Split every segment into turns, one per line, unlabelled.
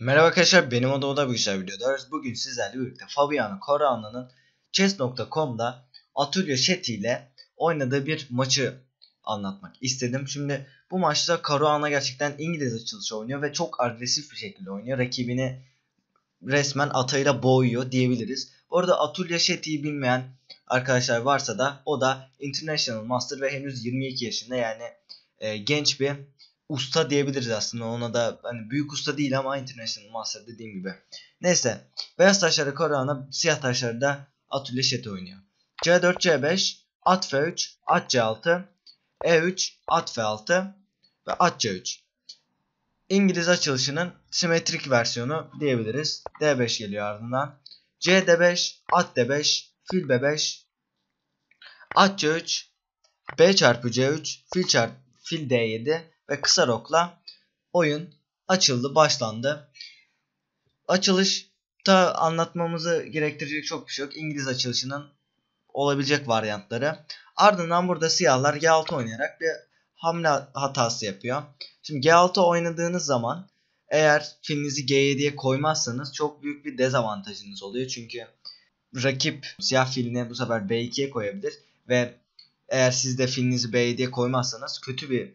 Merhaba arkadaşlar benim adım Oda Bilgisayar videoda bugün sizlerle birlikte Fabiano Caruana'nın Chess.com'da Atulio Shetty ile oynadığı bir maçı anlatmak istedim. Şimdi bu maçta Caruana gerçekten İngiliz açılışı oynuyor ve çok agresif bir şekilde oynuyor. Rakibini resmen atayla boğuyor diyebiliriz. Bu arada Atulio Shetty'yi bilmeyen arkadaşlar varsa da o da International Master ve henüz 22 yaşında yani e, genç bir usta diyebiliriz aslında ona da hani büyük usta değil ama international master dediğim gibi. Neyse beyaz taşları Korana siyah taşları da Atölye Şeti oynuyor. C4 C5 at F3 at C6 E3 at F6 ve at C3. İngiliz açılışının simetrik versiyonu diyebiliriz. D5 geliyor ardından. C D5 at D5 fil B5 at C3 B çarpı C3 fil çarpı fil D7 ve kısa rokla oyun açıldı, başlandı. Açılışta anlatmamızı gerektirecek çok bir şey yok. İngiliz açılışının olabilecek varyantları. Ardından burada siyahlar G6 oynayarak bir hamle hatası yapıyor. Şimdi G6 oynadığınız zaman eğer filinizi G7'ye koymazsanız çok büyük bir dezavantajınız oluyor. Çünkü rakip siyah filini bu sefer B2'ye koyabilir ve eğer siz de filinizi B7'ye koymazsanız kötü bir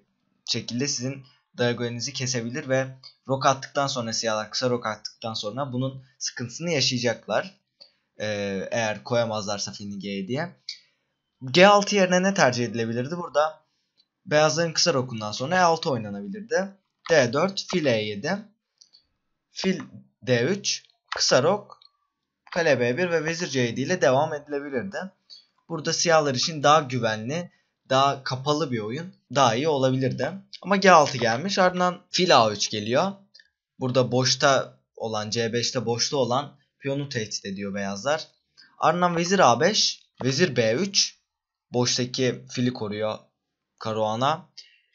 şekilde sizin diagonalinizi kesebilir ve rok attıktan sonra siyahlar kısa rok attıktan sonra bunun sıkıntısını yaşayacaklar. Ee, eğer koyamazlarsa filini G diye. G6 yerine ne tercih edilebilirdi? Burada beyazların kısa rokundan sonra E6 oynanabilirdi. D4, fil E7, fil D3, kısa rok, kale B1 ve vezir C7 ile devam edilebilirdi. Burada siyahlar için daha güvenli daha kapalı bir oyun daha iyi olabilirdi. Ama G6 gelmiş ardından fil A3 geliyor. Burada boşta olan C5'te boşta olan piyonu tehdit ediyor beyazlar. Ardından vezir A5, vezir B3 boştaki fili koruyor Caruana.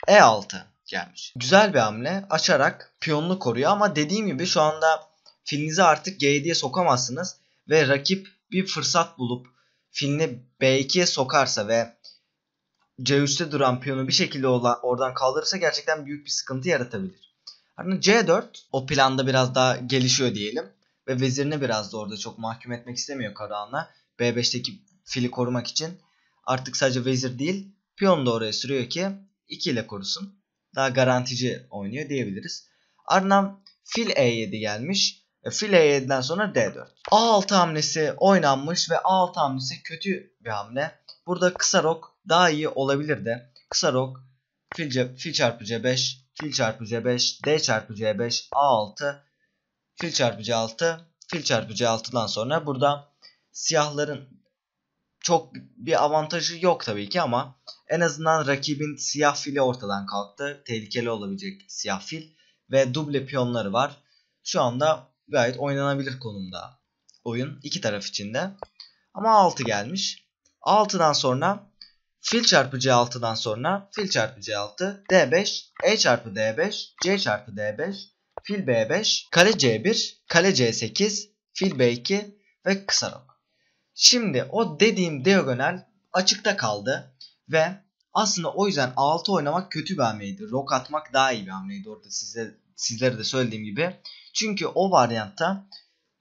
E6 gelmiş. Güzel bir hamle açarak piyonunu koruyor ama dediğim gibi şu anda filinizi artık G7'ye sokamazsınız ve rakip bir fırsat bulup filini B2'ye sokarsa ve C3'te duran piyonu bir şekilde oradan kaldırırsa gerçekten büyük bir sıkıntı yaratabilir. Ardından C4 o planda biraz daha gelişiyor diyelim. Ve vezirini biraz da orada çok mahkum etmek istemiyor Karahan'la. B5'teki fili korumak için. Artık sadece vezir değil piyon da oraya sürüyor ki 2 ile korusun. Daha garantici oynuyor diyebiliriz. Ardından fil E7 gelmiş. E, fil E7'den sonra D4. A6 hamlesi oynanmış ve A6 hamlesi kötü bir hamle. Burada kısa rok daha iyi olabilir de. Kısa rok fil, fil çarpı C5, fil çarpı C5, D çarpı C5, A6, fil çarpı C6, fil çarpı C6'dan sonra burada siyahların çok bir avantajı yok tabii ki ama en azından rakibin siyah fili ortadan kalktı. Tehlikeli olabilecek siyah fil ve duble piyonları var. Şu anda gayet oynanabilir konumda oyun iki taraf içinde. Ama 6 gelmiş. 6'dan sonra Fil çarpı C6'dan sonra fil çarpı C6, D5, E çarpı D5, C çarpı D5, fil B5, kale C1, kale C8, fil B2 ve kısa rok. Şimdi o dediğim diagonal açıkta kaldı ve aslında o yüzden 6 oynamak kötü bir hamleydi. Rok atmak daha iyi bir hamleydi orada size, sizlere de söylediğim gibi. Çünkü o varyantta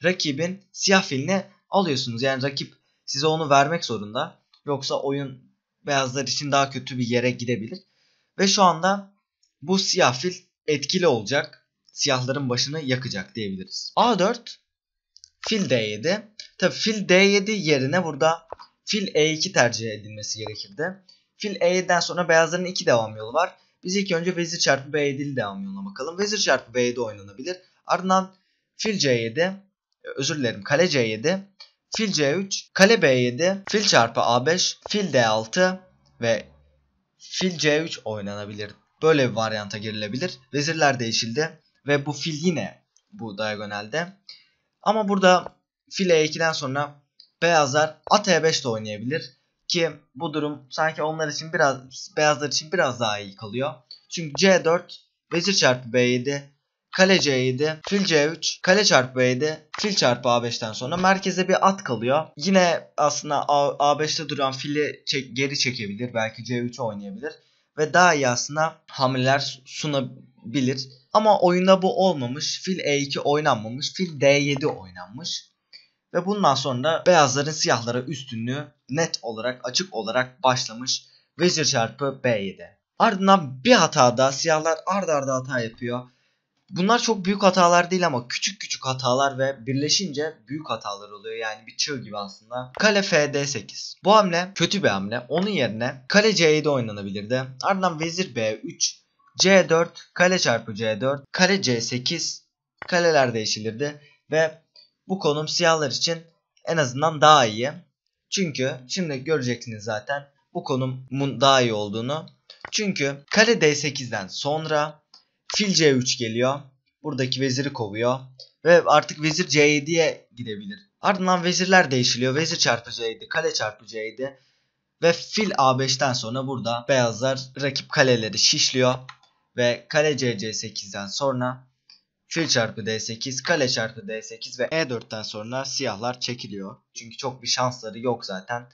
rakibin siyah filini alıyorsunuz. Yani rakip size onu vermek zorunda. Yoksa oyun beyazlar için daha kötü bir yere gidebilir. Ve şu anda bu siyah fil etkili olacak. Siyahların başını yakacak diyebiliriz. A4 fil D7. Tabi fil D7 yerine burada fil E2 tercih edilmesi gerekirdi. Fil E7'den sonra beyazların iki devam yolu var. Biz ilk önce vezir çarpı B7'li devam yoluna bakalım. Vezir çarpı B7 oynanabilir. Ardından fil C7, özür dilerim kale C7, fil C3, kale B7, fil çarpı A5, fil D6 ve fil C3 oynanabilir. Böyle bir varyanta girilebilir. Vezirler değişildi ve bu fil yine bu diagonalde. Ama burada fil E2'den sonra beyazlar at E5 de oynayabilir. Ki bu durum sanki onlar için biraz beyazlar için biraz daha iyi kalıyor. Çünkü C4 vezir çarpı B7 Kale C7, fil C3, kale çarpı B7, fil çarpı A5'ten sonra merkeze bir at kalıyor. Yine aslında A5'te duran fili çek, geri çekebilir. Belki C3 oynayabilir. Ve daha iyi aslında hamleler sunabilir. Ama oyunda bu olmamış. Fil E2 oynanmamış. Fil D7 oynanmış. Ve bundan sonra beyazların siyahlara üstünlüğü net olarak açık olarak başlamış. Vezir çarpı B7. Ardından bir hatada siyahlar ard arda hata yapıyor. Bunlar çok büyük hatalar değil ama küçük küçük hatalar ve birleşince büyük hatalar oluyor. Yani bir çığ gibi aslında. Kale FD8. Bu hamle kötü bir hamle. Onun yerine kale C7 oynanabilirdi. Ardından vezir B3, C4, kale çarpı C4, kale C8, kaleler değişilirdi. Ve bu konum siyahlar için en azından daha iyi. Çünkü şimdi göreceksiniz zaten bu konumun daha iyi olduğunu. Çünkü kale D8'den sonra fil C3 geliyor. Buradaki veziri kovuyor. Ve artık vezir C7'ye gidebilir. Ardından vezirler değişiliyor. Vezir çarpı C7, kale çarpı C7. Ve fil A5'ten sonra burada beyazlar rakip kaleleri şişliyor. Ve kale C C8'den sonra fil çarpı D8, kale çarpı D8 ve E4'ten sonra siyahlar çekiliyor. Çünkü çok bir şansları yok zaten.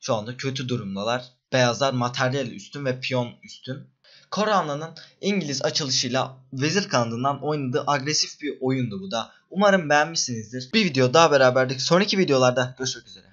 Şu anda kötü durumdalar. Beyazlar materyal üstün ve piyon üstün. Korana'nın İngiliz açılışıyla vezir kanadından oynadığı agresif bir oyundu bu da. Umarım beğenmişsinizdir. Bir video daha beraberdik. Sonraki videolarda görüşmek üzere.